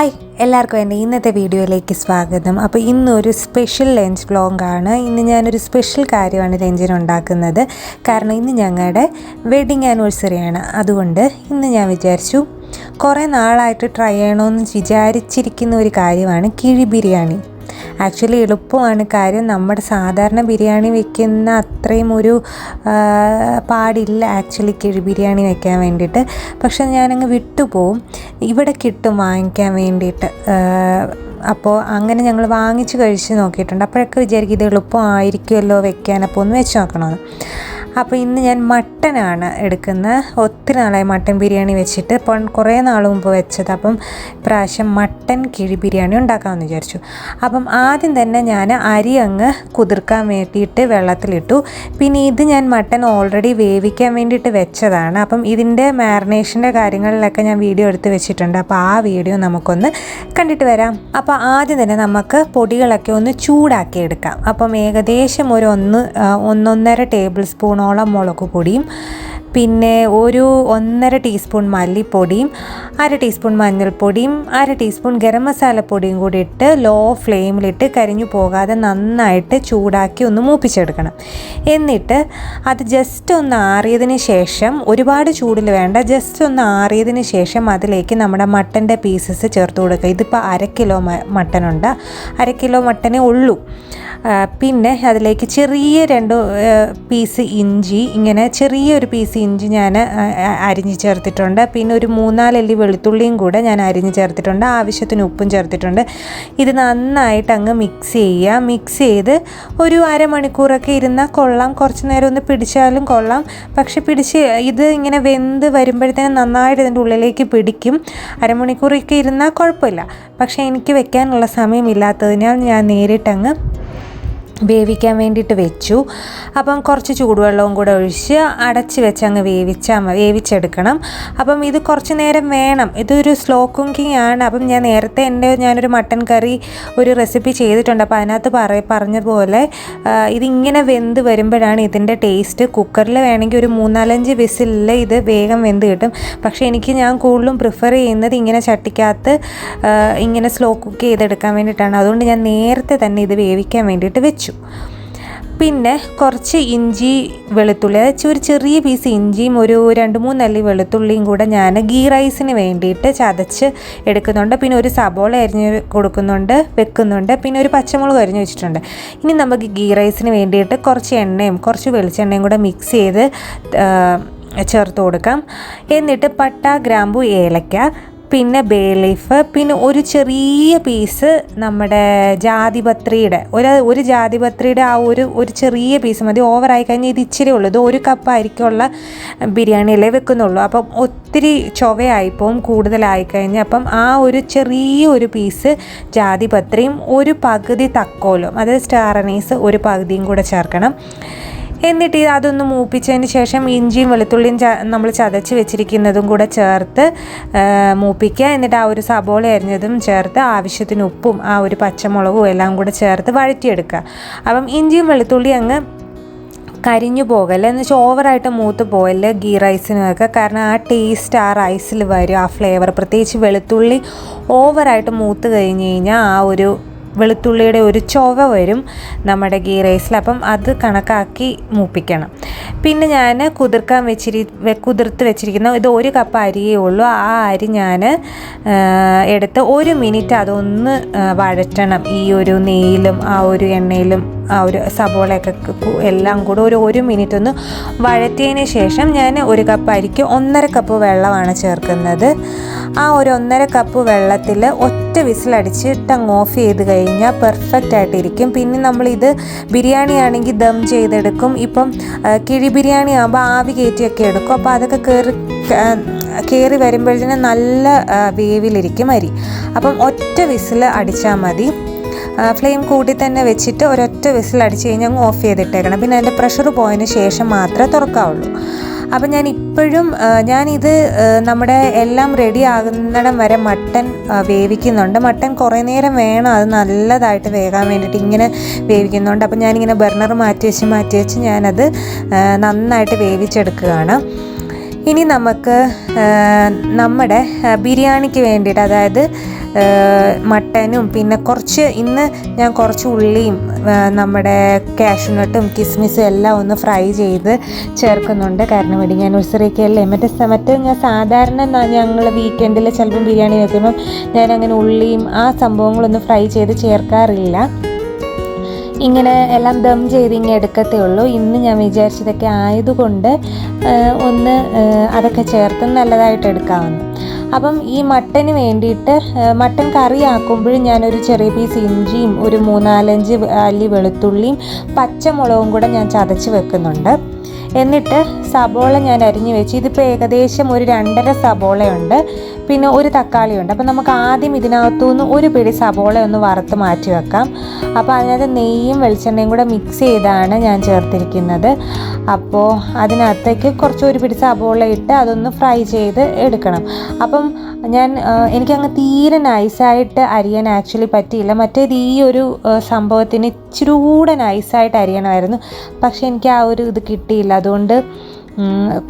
Hi എല്ലാവർക്കും എന്റെ ഇന്നത്തെ വീഡിയോയിലേക്ക് സ്വാഗതം. അപ്പോൾ ഇന്നൊരു സ്പെഷ്യൽ ലഞ്ച് ആണ്. ഇന്ന് ഞാനൊരു സ്പെഷ്യൽ കാര്യമാണ് ലഞ്ചിന് ഉണ്ടാക്കുന്നത്. കാരണം ഇന്ന് ഞങ്ങളുടെ വെഡിങ് ആനിവേഴ്സറിയാണ് അതുകൊണ്ട് ഇന്ന് ഞാൻ വിചാരിച്ചു കുറേ നാളായിട്ട് ട്രൈ ചെയ്യണമെന്ന് വിചാരിച്ചിരിക്കുന്ന ഒരു കാര്യമാണ് കിഴി ബിരിയാണി. ആക്ച്വലി എളുപ്പമാണ്. കാര്യം നമ്മുടെ സാധാരണ ബിരിയാണി വെക്കുന്ന അത്രയും ഒരു പാടില്ല ആക്ച്വലി കിഴി ബിരിയാണി വെക്കാൻ വേണ്ടിയിട്ട്. പക്ഷെ ഞാനങ്ങ് വിട്ടുപോകും ഇവിടെ കിട്ടും വാങ്ങിക്കാൻ വേണ്ടിയിട്ട്. അപ്പോൾ അങ്ങനെ ഞങ്ങൾ വാങ്ങിച്ച് കഴിച്ച് നോക്കിയിട്ടുണ്ട്. അപ്പോഴൊക്കെ വിചാരിക്കും ഇത് എളുപ്പമായിരിക്കുമല്ലോ വെക്കാൻ. അപ്പോൾ ഒന്ന് വെച്ച് നോക്കണമെന്ന് അപ്പോൾ ഇന്ന് ഞാൻ മട്ടനാണ് എടുക്കുന്നത്. ഒത്തിരി നാളായി മട്ടൻ ബിരിയാണി വെച്ചിട്ട്. ഇപ്പോൾ കുറേ നാൾ മുമ്പ് വെച്ചത്. അപ്പം പ്രാവശ്യം മട്ടൻ കിഴി ബിരിയാണി ഉണ്ടാക്കാമെന്ന് വിചാരിച്ചു. അപ്പം ആദ്യം തന്നെ ഞാൻ അരി അങ്ങ് കുതിർക്കാൻ വേണ്ടിയിട്ട് വെള്ളത്തിലിട്ടു. പിന്നെ ഇത് ഞാൻ മട്ടൻ ഓൾറെഡി വേവിക്കാൻ വേണ്ടിയിട്ട് വെച്ചതാണ്. അപ്പം ഇതിന്റെ മാരിനേഷന്റെ കാര്യങ്ങളിലൊക്കെ ഞാൻ വീഡിയോ എടുത്ത് വെച്ചിട്ടുണ്ട്. അപ്പോൾ ആ വീഡിയോ നമുക്കൊന്ന് കണ്ടിട്ട് വരാം. അപ്പോൾ ആദ്യം തന്നെ നമുക്ക് പൊടികളൊക്കെ ഒന്ന് ചൂടാക്കി എടുക്കാം. അപ്പം ഏകദേശം ഒരു ഒന്ന് ഒന്നൊന്നര ടേബിൾ സ്പൂണോളം മുളക് പിന്നെ ഒരു ഒന്നര ടീസ്പൂൺ മല്ലിപ്പൊടിയും അര ടീസ്പൂൺ മഞ്ഞൾപ്പൊടിയും അര ടീസ്പൂൺ ഗരം മസാലപ്പൊടിയും കൂടി ഇട്ട് ലോ ഫ്ലെയിമിലിട്ട് കരിഞ്ഞു പോകാതെ നന്നായിട്ട് ചൂടാക്കി ഒന്ന് മൂപ്പിച്ചെടുക്കണം. എന്നിട്ട് അത് ജസ്റ്റ് ഒന്ന് ആറിയതിന് ശേഷം ഒരുപാട് ചൂടിൽ വേണ്ട ജസ്റ്റ് ഒന്ന് ആറിയതിന് ശേഷം അതിലേക്ക് നമ്മുടെ മട്ടന്റെ പീസസ് ചേർത്ത് കൊടുക്കുക. ഇതിപ്പോൾ അര കിലോ മട്ടനുണ്ട്. അര കിലോ മട്ടനേ ഉള്ളൂ. പിന്നെ അതിലേക്ക് ചെറിയ രണ്ട് പീസ് ഇഞ്ചി ഇങ്ങനെ ചെറിയൊരു പീസ് ഇഞ്ചി ഞാൻ അരിഞ്ഞ് ചേർത്തിട്ടുണ്ട്. പിന്നെ ഒരു മൂന്നാലല്ലി വെളുത്തുള്ളിയും കൂടെ ഞാൻ അരിഞ്ഞ് ചേർത്തിട്ടുണ്ട്. ആവശ്യത്തിന് ഉപ്പും ചേർത്തിട്ടുണ്ട്. ഇത് നന്നായിട്ട് അങ്ങ് മിക്സ് ചെയ്യുക. മിക്സ് ചെയ്ത് ഒരു അരമണിക്കൂറൊക്കെ ഇരുന്നാൽ കൊള്ളാം. കുറച്ച് നേരം ഒന്ന് പിടിച്ചാലും കൊള്ളാം. പക്ഷെ പിടിച്ച് ഇത് ഇങ്ങനെ വെന്ത് വരുമ്പോഴത്തേനും നന്നായിട്ട് ഇതിന്റെ ഉള്ളിലേക്ക് പിടിക്കും. അരമണിക്കൂറൊക്കെ ഇരുന്നാൽ കുഴപ്പമില്ല. പക്ഷേ എനിക്ക് വെക്കാനുള്ള സമയമില്ലാത്തതിനാൽ ഞാൻ നേരിട്ടങ്ങ് വേവിക്കാൻ വേണ്ടിയിട്ട് വെച്ചു. അപ്പം കുറച്ച് ചൂടുവെള്ളവും കൂടെ ഒഴിച്ച് അടച്ച് വെച്ച് അങ്ങ് വേവിച്ചാൽ വേവിച്ചെടുക്കണം. അപ്പം ഇത് കുറച്ച് നേരം വേണം. ഇതൊരു സ്ലോ കുക്കിംഗ് ആണ്. അപ്പം ഞാൻ നേരത്തെ എന്റെ ഞാനൊരു മട്ടൻ കറി ഒരു റെസിപ്പി ചെയ്തിട്ടുണ്ട്. അപ്പോൾ അതിനകത്ത് പറ പറഞ്ഞ പോലെ ഇതിങ്ങനെ വെന്ത് വരുമ്പോഴാണ് ഇതിന്റെ ടേസ്റ്റ് കുക്കറിൽ വേണമെങ്കിൽ ഒരു മൂന്നാലഞ്ച് വിസിലിൽ ഇത് വേഗം വെന്ത് കിട്ടും. പക്ഷേ എനിക്ക് ഞാൻ കൂടുതലും പ്രിഫർ ചെയ്യുന്നത് ഇങ്ങനെ ചട്ടിക്കകത്ത് ഇങ്ങനെ സ്ലോ കുക്ക് ചെയ്തെടുക്കാൻ വേണ്ടിയിട്ടാണ്. അതുകൊണ്ട് ഞാൻ നേരത്തെ തന്നെ ഇത് വേവിക്കാൻ വേണ്ടിയിട്ട് വെച്ചു. പിന്നെ കുറച്ച് ഇഞ്ചി വെളുത്തുള്ളി അതായത് ഒരു ചെറിയ പീസ് ഇഞ്ചിയും ഒരു രണ്ട് മൂന്നല്ലി വെളുത്തുള്ളിയും കൂടെ ഞാൻ ഗീ റൈസിന് വേണ്ടിയിട്ട് ചതച്ച് എടുക്കുന്നുണ്ട്. പിന്നെ ഒരു സബോള അരിഞ്ഞ് കൊടുക്കുന്നുണ്ട് വെക്കുന്നുണ്ട്. പിന്നെ ഒരു പച്ചമുളക് അരിഞ്ഞ് വെച്ചിട്ടുണ്ട്. ഇനി നമുക്ക് ഗീ റൈസിന് വേണ്ടിയിട്ട് കുറച്ച് എണ്ണയും കുറച്ച് വെളിച്ചെണ്ണയും കൂടെ മിക്സ് ചെയ്ത് ചേർത്ത് കൊടുക്കാം. എന്നിട്ട് പട്ട ഗ്രാമ്പു ഏലക്ക പിന്നെ ബേ ലീഫ് പിന്നെ ഒരു ചെറിയ പീസ് നമ്മുടെ ജാതിപത്രിയുടെ ഒരു ഒരു ജാതിപത്രിയുടെ ആ ഒരു ഒരു ചെറിയ പീസ് മതി. ഓവറായി കഴിഞ്ഞാൽ ഇത് ഇച്ചിരി ഉള്ളൂ. ഇത് ഒരു കപ്പായിരിക്കുള്ള ബിരിയാണിയിലേ വെക്കുന്നുള്ളൂ. അപ്പം ഒത്തിരി ചൊവയായിപ്പോവും കൂടുതലായി കഴിഞ്ഞാൽ അപ്പം ആ ഒരു ചെറിയ ഒരു പീസ് ജാതിപത്രിയും ഒരു പകുതി തക്കോലും അതായത് സ്റ്റാർ അനീസ് ഒരു പകുതിയും കൂടെ ചേർക്കണം. എന്നിട്ട് അതൊന്ന് മൂപ്പിച്ചതിന് ശേഷം ഇഞ്ചിയും വെളുത്തുള്ളിയും നമ്മൾ ചതച്ച് വെച്ചിരിക്കുന്നതും കൂടെ ചേർത്ത് മൂപ്പിക്കുക. എന്നിട്ട് ആ ഒരു സബോള അരിഞ്ഞതും ചേർത്ത് ആവശ്യത്തിന് ഉപ്പും ആ ഒരു പച്ചമുളകും എല്ലാം കൂടെ ചേർത്ത് വഴറ്റിയെടുക്കുക. അപ്പം ഇഞ്ചിയും വെളുത്തുള്ളിയും അങ്ങ് കരിഞ്ഞു പോകല്ല? എന്ന് വെച്ചാൽ ഓവറായിട്ട് മൂത്ത് പോകല്ല ഗീ റൈസിനൊക്കെ? കാരണം ആ ടേസ്റ്റ് ആ റൈസിൽ വരും ആ ഫ്ലേവർ. പ്രത്യേകിച്ച് വെളുത്തുള്ളി ഓവറായിട്ട് മൂത്ത് കഴിഞ്ഞ് കഴിഞ്ഞാൽ ആ ഒരു വെളുത്തുള്ളിയുടെ ഒരു ചൊവ വരും നമ്മുടെ ഗീ റൈസിൽ. അപ്പം അത് കണക്കാക്കി മൂപ്പിക്കണം. പിന്നെ ഞാൻ കുതിർക്കാൻ വെച്ചിരി കുതിർത്ത് വെച്ചിരിക്കുന്ന ഇത് ഒരു കപ്പ് അരിയേ ഉള്ളൂ. ആ അരി ഞാൻ എടുത്ത് ഒരു മിനിറ്റ് അതൊന്ന് വഴറ്റണം. ഈ ഒരു നെയ്യിലും ആ ഒരു എണ്ണയിലും ആ ഒരു സബോളയൊക്കെ എല്ലാം കൂടെ ഒരു ഒരു മിനിറ്റ് ഒന്ന് വഴറ്റിയതിന് ശേഷം ഞാൻ ഒരു കപ്പ് അരിക്ക് ഒന്നര കപ്പ് വെള്ളമാണ് ചേർക്കുന്നത്. ആ ഒരു ഒന്നര കപ്പ് വെള്ളത്തിൽ ഒറ്റ വിസിലടിച്ചിട്ട് അങ്ങ് ഓഫ് ചെയ്ത് കഴിഞ്ഞാൽ പെർഫെക്റ്റ് ആയിട്ടിരിക്കും. പിന്നെ നമ്മളിത് ബിരിയാണി ആണെങ്കിൽ ദം ചെയ്തെടുക്കും. ഇപ്പം കിഴി ബിരിയാണി ആകുമ്പോൾ ആവി കയറ്റിയൊക്കെ എടുക്കും. അപ്പോൾ അതൊക്കെ കയറി കയറി വരുമ്പോഴത്തേനും നല്ല വേവിലിരിക്കും അരി. അപ്പം ഒറ്റ വിസിൽ അടിച്ചാൽ മതി. ഫ്ലെയിം കൂട്ടി തന്നെ വെച്ചിട്ട് ഒരൊറ്റ വിസിൽ അടിച്ച് കഴിഞ്ഞാൽ അങ്ങ് ഓഫ് ചെയ്തിട്ടേക്കണം. പിന്നെ അതിന്റെ പ്രഷർ പോയതിന് ശേഷം മാത്രമേ തുറക്കാവുള്ളൂ. അപ്പം ഞാൻ ഇപ്പോഴും ഞാനിത് നമ്മുടെ എല്ലാം റെഡി ആകുന്നിടം വരെ മട്ടൻ വേവിക്കുന്നുണ്ട്. മട്ടൻ കുറേ നേരം വേണം അത് നല്ലതായിട്ട് വേകാൻ വേണ്ടിയിട്ട് ഇങ്ങനെ വേവിക്കുന്നുണ്ട്. അപ്പം ഞാനിങ്ങനെ ബർണർ മാറ്റി വെച്ച് മാറ്റി വെച്ച് ഞാനത് നന്നായിട്ട് വേവിച്ചെടുക്കുകയാണ്. ഇനി നമുക്ക് നമ്മുടെ ബിരിയാണിക്ക് വേണ്ടിയിട്ട് അതായത് മട്ടനും പിന്നെ കുറച്ച് ഇന്ന് ഞാൻ കുറച്ച് ഉള്ളിയും നമ്മുടെ കാഷ്യൂനട്ടും കിസ്മിസും എല്ലാം ഒന്ന് ഫ്രൈ ചെയ്ത് ചേർക്കുന്നുണ്ട്. കാരണം വെഡിങ് ആനിവേഴ്സറിയൊക്കെ അല്ലേ മറ്റേ മറ്റേ ഞാൻ സാധാരണ ഞങ്ങൾ വീക്കെൻഡിൽ ചിലപ്പം ബിരിയാണി വെക്കുമ്പം ഞാൻ അങ്ങനെ ഉള്ളിയും ആ സംഭവങ്ങളൊന്നും ഫ്രൈ ചെയ്ത് ചേർക്കാറില്ല. ഇങ്ങനെ എല്ലാം ദം ചെയ്ത് ഇങ്ങനെ എടുക്കത്തേ ഉള്ളൂ. ഇന്ന് ഞാൻ വിചാരിച്ചതൊക്കെ ആയതുകൊണ്ട് ഒന്ന് അതൊക്കെ ചേർത്ത് നല്ലതായിട്ട് എടുക്കാമെന്ന് അപ്പം ഈ മട്ടന് വേണ്ടിയിട്ട് മട്ടൻ കറി ആക്കുമ്പോഴും ഞാനൊരു ചെറിയ പീസ് ഇഞ്ചിയും ഒരു മൂന്നാലഞ്ച് അല്ലി വെളുത്തുള്ളിയും പച്ചമുളകും കൂടെ ഞാൻ ചതച്ച് വെക്കുന്നുണ്ട്. എന്നിട്ട് സബോള ഞാൻ അരിഞ്ഞു വെച്ച്. ഇതിപ്പോൾ ഏകദേശം ഒരു രണ്ടര സബോളയുണ്ട്. പിന്നെ ഒരു തക്കാളിയുണ്ട്. അപ്പോൾ നമുക്ക് ആദ്യം ഇതിനകത്തുനിന്ന് ഒരു പിടി സബോള ഒന്ന് വറുത്ത് മാറ്റി വെക്കാം. അപ്പോൾ അതിനകത്ത് നെയ്യും വെളിച്ചെണ്ണയും കൂടെ മിക്സ് ചെയ്താണ് ഞാൻ ചേർത്തിരിക്കുന്നത്. അപ്പോൾ അതിനകത്തേക്ക് കുറച്ച് ഒരു പിടി സബോള ഇട്ട് അതൊന്ന് ഫ്രൈ ചെയ്ത് എടുക്കണം. അപ്പം ഞാൻ എനിക്കങ്ങ് തീരെ നൈസായിട്ട് അരിയാൻ ആക്ച്വലി പറ്റിയില്ല. മറ്റേത് ഈ ഒരു സംഭവത്തിന് ഇച്ചിരി കൂടെ നൈസായിട്ട് അരിയണമായിരുന്നു. പക്ഷേ എനിക്ക് ആ ഒരു ഇത് കിട്ടിയില്ല. അതുകൊണ്ട്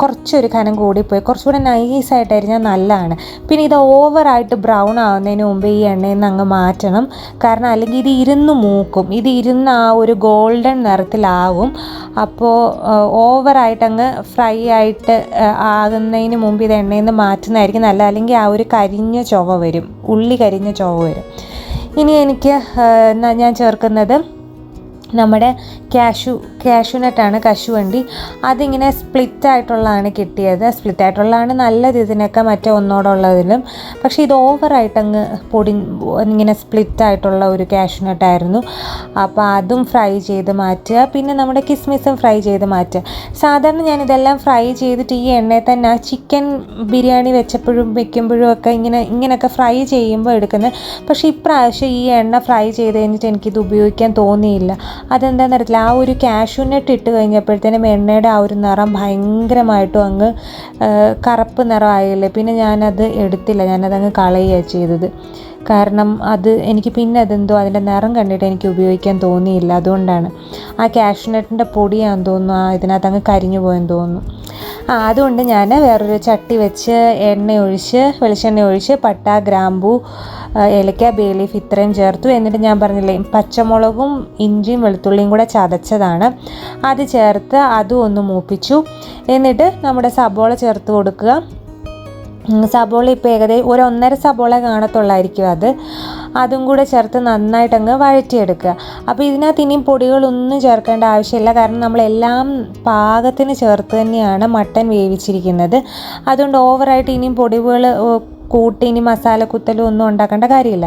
കുറച്ചൊരു കനം കൂടിപ്പോയി. കുറച്ചുകൂടെ നൈസായിട്ട് അരിഞ്ഞാൽ നല്ലതാണ്. പിന്നെ ഇത് ഓവറായിട്ട് ബ്രൗൺ ആവുന്നതിന് മുമ്പ് ഈ എണ്ണയിൽ നിന്ന് അങ്ങ് മാറ്റണം. കാരണം അല്ലെങ്കിൽ ഇത് ഇരുന്ന് മൂക്കും. ഇത് ഇരുന്ന് ആ ഒരു ഗോൾഡൻ നിറത്തിലാവും. അപ്പോൾ ഓവറായിട്ട് അങ്ങ് ഫ്രൈ ആയിട്ട് ആകുന്നതിന് മുമ്പ് ഇത് എണ്ണയിൽ നിന്ന് മാറ്റുന്നതായിരിക്കും നല്ലത്. അല്ലെങ്കിൽ ആ ഒരു കരിഞ്ഞ ചുവ വരും. ഉള്ളി കരിഞ്ഞ ചുവ വരും. ഇനി എനിക്ക് ഞാൻ ചേർക്കുന്നത് നമ്മുടെ കാഷു കാഷുനട്ടാണ് കശുവണ്ടി അതിങ്ങനെ സ്പ്ലിറ്റ് ആയിട്ടുള്ളതാണ് കിട്ടിയത്. സ്പ്ലിറ്റ് ആയിട്ടുള്ളതാണ് നല്ലത് ഇതിനൊക്കെ മറ്റേ ഒന്നോടുള്ളതിലും. പക്ഷേ ഇത് ഓവറായിട്ട് അങ്ങ് പൊടി ഇങ്ങനെ സ്പ്ലിറ്റ് ആയിട്ടുള്ള ഒരു കാഷുനട്ടായിരുന്നു അപ്പോൾ അതും ഫ്രൈ ചെയ്ത് മാറ്റുക. പിന്നെ നമ്മുടെ കിസ്മിസും ഫ്രൈ ചെയ്ത് മാറ്റുക. സാധാരണ ഞാൻ ഇതെല്ലാം ഫ്രൈ ചെയ്തിട്ട് ഈ എണ്ണയിൽ തന്നെ ചിക്കൻ ബിരിയാണി വെച്ചപ്പോഴും വെക്കുമ്പോഴും ഒക്കെ ഇങ്ങനെ ഇങ്ങനെയൊക്കെ ഫ്രൈ ചെയ്യുമ്പോൾ എടുക്കുന്നത്. പക്ഷേ ഇപ്രാവശ്യം ഈ എണ്ണ ഫ്രൈ ചെയ്ത് കഴിഞ്ഞിട്ട് എനിക്കിത് ഉപയോഗിക്കാൻ തോന്നിയില്ല. അതെന്താണെന്ന് അറിയത്തില്ല. ആ ഒരു കാഷ്യൂനട്ട് ഇട്ട് കഴിഞ്ഞപ്പോഴത്തേനും എണ്ണയുടെ ആ ഒരു നിറം ഭയങ്കരമായിട്ടും അങ്ങ് കറുപ്പ് നിറമായില്ലേ പിന്നെ ഞാനത് എടുത്തില്ല. ഞാനതങ്ങ് കളയുകയാണ് ചെയ്തത്. കാരണം അത് എനിക്ക് പിന്നെ അതെന്തോ അതിന്റെ നിറം കണ്ടിട്ട് എനിക്ക് ഉപയോഗിക്കാൻ തോന്നിയില്ല. അതുകൊണ്ടാണ്. ആ കാഷ്നട്ടിന്റെ പൊടിയാണെന്ന് തോന്നുന്നു ആ ഇതിനകത്ത് അങ്ങ് കരിഞ്ഞു പോയെന്ന് തോന്നുന്നു. ആ അതുകൊണ്ട് ഞാൻ വേറൊരു ചട്ടി വെച്ച് എണ്ണ ഒഴിച്ച് വെളിച്ചെണ്ണ ഒഴിച്ച് പട്ട ഗ്രാമ്പൂ ഏലക്ക ബേ ലീഫ് ഇത്രയും ചേർത്തു. എന്നിട്ട് ഞാൻ പറഞ്ഞില്ലേ പച്ചമുളകും ഇഞ്ചിയും വെളുത്തുള്ളിയും കൂടെ ചതച്ചതാണ്. അത് ചേർത്ത് അതും ഒന്ന് മൂപ്പിച്ചു. എന്നിട്ട് നമ്മുടെ സബോള ചേർത്ത് കൊടുക്കുക. സബോള ഇപ്പോൾ ഏകദേശം ഒരു ഒന്നര സബോള കാണത്തുള്ളായിരിക്കും അത്. അതും കൂടെ ചേർത്ത് നന്നായിട്ടങ്ങ് വഴറ്റിയെടുക്കുക. അപ്പോൾ ഇതിനകത്ത് ഇനിയും പൊടികളൊന്നും ചേർക്കേണ്ട ആവശ്യമില്ല. കാരണം നമ്മളെല്ലാം പാകത്തിന് ചേർത്ത് തന്നെയാണ് മട്ടൻ വേവിച്ചിരിക്കുന്നത്. അതുകൊണ്ട് ഓവറായിട്ട് ഇനിയും പൊടികൾ കൂട്ടി ഇനി മസാല കുത്തലും ഒന്നും ഉണ്ടാക്കേണ്ട കാര്യമില്ല.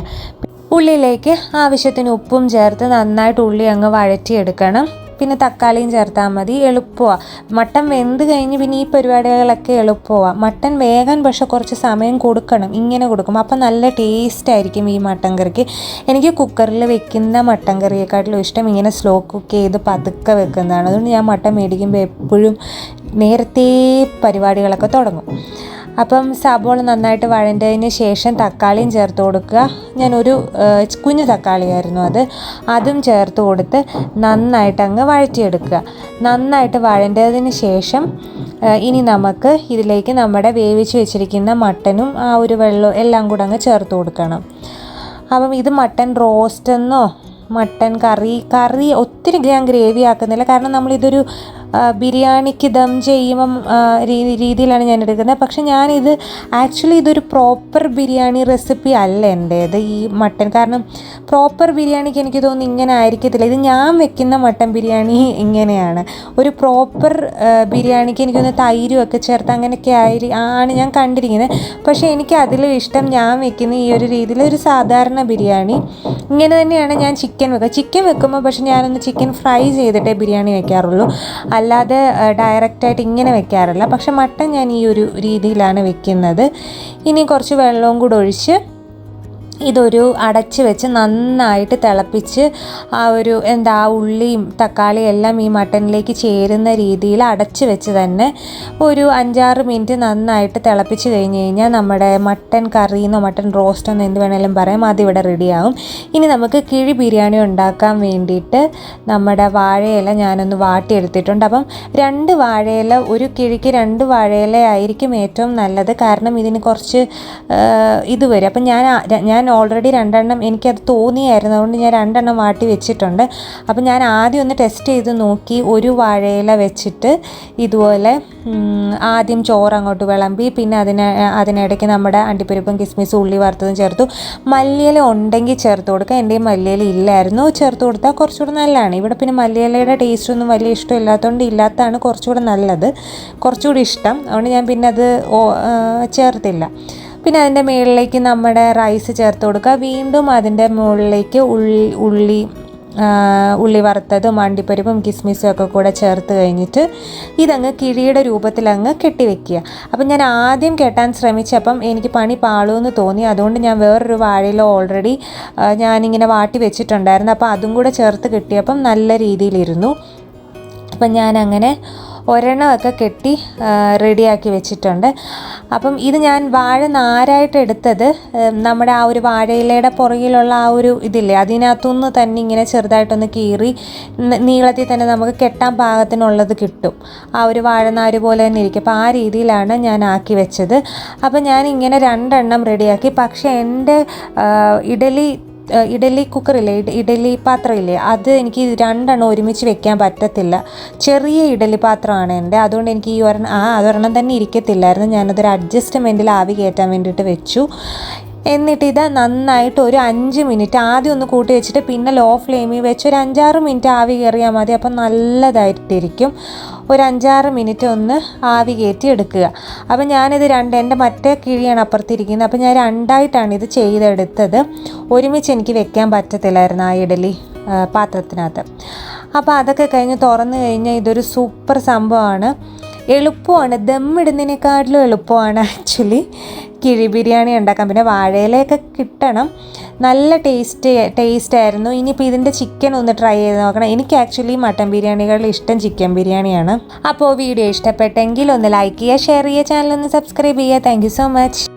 ഉള്ളിയിലേക്ക് ആവശ്യത്തിന് ഉപ്പും ചേർത്ത് നന്നായിട്ട് ഉള്ളി അങ്ങ് വഴറ്റിയെടുക്കണം. പിന്നെ തക്കാളിയും ചേർത്താൽ മതി. എളുപ്പമാണ് മട്ടൻ വെന്ത് കഴിഞ്ഞ് പിന്നെ ഈ പരിപാടികളൊക്കെ എളുപ്പമാണ് മട്ടൻ വേഗം പക്ഷെ കുറച്ച് സമയം കൊടുക്കണം. ഇങ്ങനെ കൊടുക്കും. അപ്പം നല്ല ടേസ്റ്റ് ആയിരിക്കും ഈ മട്ടൻ കറിക്ക്. എനിക്ക് കുക്കറിൽ വെക്കുന്ന മട്ടൻ കറിയെക്കാട്ടിലും ഇഷ്ടം ഇങ്ങനെ സ്ലോ കുക്ക് ചെയ്ത് പതുക്കെ വെക്കുന്നതാണ്. അതുകൊണ്ട് ഞാൻ മട്ടൻ മേടിക്കുമ്പോൾ എപ്പോഴും നേരത്തെ പരിപാടികളൊക്കെ തുടങ്ങും. അപ്പം സബോള നന്നായിട്ട് വഴണ്ടതിന് ശേഷം തക്കാളിയും ചേർത്ത് കൊടുക്കുക. ഞാനൊരു കുഞ്ഞു തക്കാളിയായിരുന്നു അത്. അതും ചേർത്ത് കൊടുത്ത് നന്നായിട്ട് അങ്ങ് വഴറ്റിയെടുക്കുക. നന്നായിട്ട് വഴണ്ടതിന് ശേഷം ഇനി നമുക്ക് ഇതിലേക്ക് നമ്മുടെ വേവിച്ച് വെച്ചിരിക്കുന്ന മട്ടനും ആ ഒരു വെള്ളവും എല്ലാം കൂടെ അങ്ങ് ചേർത്ത് കൊടുക്കണം. അപ്പം ഇത് മട്ടൻ റോസ്റ്റ് എന്നോ മട്ടൻ കറി കറി ഒത്തിരി ഞാൻ ഗ്രേവി ആക്കുന്നില്ല. കാരണം നമ്മളിതൊരു ബിരിയാണിക്ക് ദം ചെയ്യുമ്പം രീതിയിലാണ് ഞാൻ എടുക്കുന്നത്. പക്ഷെ ഞാനിത് ആക്ച്വലി ഇതൊരു പ്രോപ്പർ ബിരിയാണി റെസിപ്പി അല്ല എന്റേത്. ഈ മട്ടൻ കാരണം പ്രോപ്പർ ബിരിയാണിക്ക് എനിക്ക് തോന്നുന്നു ഇങ്ങനെ ആയിരിക്കത്തില്ല. ഇത് ഞാൻ വെക്കുന്ന മട്ടൻ ബിരിയാണി ഇങ്ങനെയാണ്. ഒരു പ്രോപ്പർ ബിരിയാണിക്ക് എനിക്ക് തോന്നുന്നു തൈരും ഒക്കെ ചേർത്ത് അങ്ങനെയൊക്കെ ആയി ആണ് ഞാൻ കണ്ടിരിക്കുന്നത്. പക്ഷേ എനിക്ക് അതിലും ഇഷ്ടം ഞാൻ വെക്കുന്ന ഈ ഒരു രീതിയിൽ ഒരു സാധാരണ ബിരിയാണി. ഇങ്ങനെ തന്നെയാണ് ഞാൻ ചിക്കൻ വെക്കുക. ചിക്കൻ വെക്കുമ്പോൾ പക്ഷേ ഞാനൊന്ന് ചിക്കൻ ഫ്രൈ ചെയ്തിട്ടേ ബിരിയാണി വെക്കാറുള്ളൂ. അല്ലാതെ ഡയറക്റ്റായിട്ട് ഇങ്ങനെ വെക്കാറില്ല. പക്ഷെ മട്ടൻ ഞാൻ ഈ ഒരു രീതിയിലാണ് വെക്കുന്നത്. ഇനി കുറച്ച് വെള്ളവും കൂടെ ഒഴിച്ച് ഇതൊരു അടച്ച് വെച്ച് നന്നായിട്ട് തിളപ്പിച്ച് ആ ഒരു എന്താ ഉള്ളിയും തക്കാളിയും എല്ലാം ഈ മട്ടനിലേക്ക് ചേരുന്ന രീതിയിൽ അടച്ച് വെച്ച് തന്നെ ഒരു അഞ്ചാറ് മിനിറ്റ് നന്നായിട്ട് തിളപ്പിച്ച് കഴിഞ്ഞ് കഴിഞ്ഞാൽ നമ്മുടെ മട്ടൻ കറിയെന്നോ മട്ടൻ റോസ്റ്റെന്നോ എന്ത് വേണമെങ്കിലും പറയാം അതിവിടെ റെഡിയാവും. ഇനി നമുക്ക് കിഴി ബിരിയാണി ഉണ്ടാക്കാൻ വേണ്ടിയിട്ട് നമ്മുടെ വാഴയില ഞാനൊന്ന് വാട്ടിയെടുത്തിട്ടുണ്ട്. അപ്പം രണ്ട് വാഴയില ഒരു കിഴിക്ക് രണ്ട് വാഴയില ആയിരിക്കും ഏറ്റവും നല്ലത്. കാരണം ഇതിന് കുറച്ച് ഇത് വരും. അപ്പം ഞാൻ ഞാൻ ഓൾറെഡി രണ്ടെണ്ണം എനിക്കത് തോന്നിയായിരുന്നു. അതുകൊണ്ട് ഞാൻ രണ്ടെണ്ണം വാട്ടി വെച്ചിട്ടുണ്ട്. അപ്പോൾ ഞാൻ ആദ്യം ഒന്ന് ടെസ്റ്റ് ചെയ്ത് നോക്കി. ഒരു വാഴയില വെച്ചിട്ട് ഇതുപോലെ ആദ്യം ചോറ് അങ്ങോട്ട് വിളമ്പി പിന്നെ അതിന് അതിനിടയ്ക്ക് നമ്മുടെ അണ്ടിപ്പരിപ്പും കിസ്മിസും ഉള്ളി വറുത്തതും ചേർത്തു. മല്ലിയില ഉണ്ടെങ്കിൽ ചേർത്ത് കൊടുക്കുക. എന്റെ മല്ലിയില ഇല്ലായിരുന്നു. ചേർത്ത് കൊടുത്താൽ കുറച്ചുകൂടെ നല്ലതാണ്. ഇവിടെ പിന്നെ മല്ലിയിലയുടെ ടേസ്റ്റ് ഒന്നും വലിയ ഇഷ്ടമില്ലാത്തതുകൊണ്ട് ഇല്ലാത്തതാണ് കുറച്ചുകൂടെ നല്ലത്. കുറച്ചുകൂടി ഇഷ്ടം. അതുകൊണ്ട് ഞാൻ പിന്നെ അത് ചേർത്തില്ല. പിന്നെ അതിന്റെ മുകളിലേക്ക് നമ്മുടെ റൈസ് ചേർത്ത് കൊടുക്കുക. വീണ്ടും അതിന്റെ മുകളിലേക്ക് ഉള്ളി ഉള്ളി ഉള്ളി വറുത്തതും അണ്ടിപ്പരിപ്പും കിസ്മിസും ഒക്കെ കൂടെ ചേർത്ത് കഴിഞ്ഞിട്ട് ഇതങ്ങ് കിഴിയുടെ രൂപത്തിൽ അങ്ങ് കെട്ടിവെക്കുക അപ്പം ഞാൻ ആദ്യം കെട്ടാൻ ശ്രമിച്ചപ്പം എനിക്ക് പണി പാളുമെന്ന് തോന്നി. അതുകൊണ്ട് ഞാൻ വേറൊരു വാഴയിൽ ഓൾറെഡി ഞാനിങ്ങനെ വാട്ടി വെച്ചിട്ടുണ്ടായിരുന്നു. അപ്പോൾ അതും കൂടെ ചേർത്ത് കിട്ടിയപ്പം നല്ല രീതിയിലിരുന്നു. അപ്പം ഞാൻ അങ്ങനെ ഒരെണ്ണമൊക്കെ കെട്ടി റെഡിയാക്കി വെച്ചിട്ടുണ്ട്. അപ്പം ഇത് ഞാൻ വാഴ നാരായിട്ട് എടുത്തത് നമ്മുടെ ആ ഒരു വാഴയിലയുടെ പുറകിലുള്ള ആ ഒരു ഇതില്ലേ അതിനകത്തുനിന്ന് തന്നെ ഇങ്ങനെ ചെറുതായിട്ടൊന്ന് കീറി നീളത്തിൽ തന്നെ നമുക്ക് കെട്ടാൻ പാകത്തിനുള്ളത് കിട്ടും. ആ ഒരു വാഴനാര് പോലെ തന്നെ ഇരിക്കും. അപ്പോൾ ആ രീതിയിലാണ് ഞാൻ ആക്കി വെച്ചത്. അപ്പം ഞാൻ ഇങ്ങനെ രണ്ടെണ്ണം റെഡിയാക്കി. പക്ഷേ എന്റെ ഇഡലി ഇഡലി കുക്കറില്ലേ ഇഡ- ഇഡലി പാത്രമില്ലേ അത് എനിക്ക് രണ്ടെണ്ണം ഒരുമിച്ച് വെക്കാൻ പറ്റത്തില്ല. ചെറിയ ഇഡലി പാത്രമാണ് എന്റെ. അതുകൊണ്ട് എനിക്ക് ഈ ഒരെണ്ണം ആ അതൊരെണ്ണം തന്നെ ഇരിക്കത്തില്ലായിരുന്നു. ഞാനതൊരു അഡ്ജസ്റ്റ്മെന്റിൽ ആവി കയറ്റാൻ വേണ്ടിയിട്ട് വെച്ചു. എന്നിട്ട് ഇത് നന്നായിട്ട് ഒരു അഞ്ച് മിനിറ്റ് ആദ്യം ഒന്ന് കൂട്ടി വെച്ചിട്ട് പിന്നെ ലോ ഫ്ലെയിമിൽ വെച്ച് ഒരു അഞ്ചാറ് മിനിറ്റ് ആവി കയറിയാൽ മതി. അപ്പം നല്ലതായിട്ടിരിക്കും. ഒരു അഞ്ചാറ് മിനിറ്റ് ഒന്ന് ആവി കയറ്റി എടുക്കുക. അപ്പം ഞാനിത് രണ്ട് എന്റെ മറ്റേ കിഴിയാണ് അപ്പുറത്തിരിക്കുന്നത്. അപ്പം ഞാൻ രണ്ടായിട്ടാണ് ഇത് ചെയ്തെടുത്തത്. ഒരുമിച്ച് എനിക്ക് വെക്കാൻ പറ്റത്തില്ലായിരുന്നു ആ ഇഡലി പാത്രത്തിനകത്ത്. അപ്പോൾ അതൊക്കെ കഴിഞ്ഞ് തുറന്നു കഴിഞ്ഞാൽ ഇതൊരു സൂപ്പർ സംഭവമാണ്. എളുപ്പമാണ്. ദമ്മിടുന്നതിനേക്കാട്ടിലും എളുപ്പമാണ് ആക്ച്വലി കിഴി ബിരിയാണി ഉണ്ടാക്കാൻ. പിന്നെ വാഴയിലയൊക്കെ കിട്ടണം. നല്ല ടേസ്റ്റ് ടേസ്റ്റ് ആയിരുന്നു. ഇനിയിപ്പോൾ ഇതിന്റെ ചിക്കൻ ഒന്ന് ട്രൈ ചെയ്ത് നോക്കണം. എനിക്ക് ആക്ച്വലി മട്ടൻ ബിരിയാണികളിൽ ഇഷ്ടം ചിക്കൻ ബിരിയാണിയാണ്. അപ്പോൾ വീഡിയോ ഇഷ്ടപ്പെട്ടെങ്കിൽ ഒന്ന് ലൈക്ക് ചെയ്യുക ഷെയർ ചെയ്യുക ചാനൽ ഒന്ന് സബ്സ്ക്രൈബ് ചെയ്യുക. Thank so much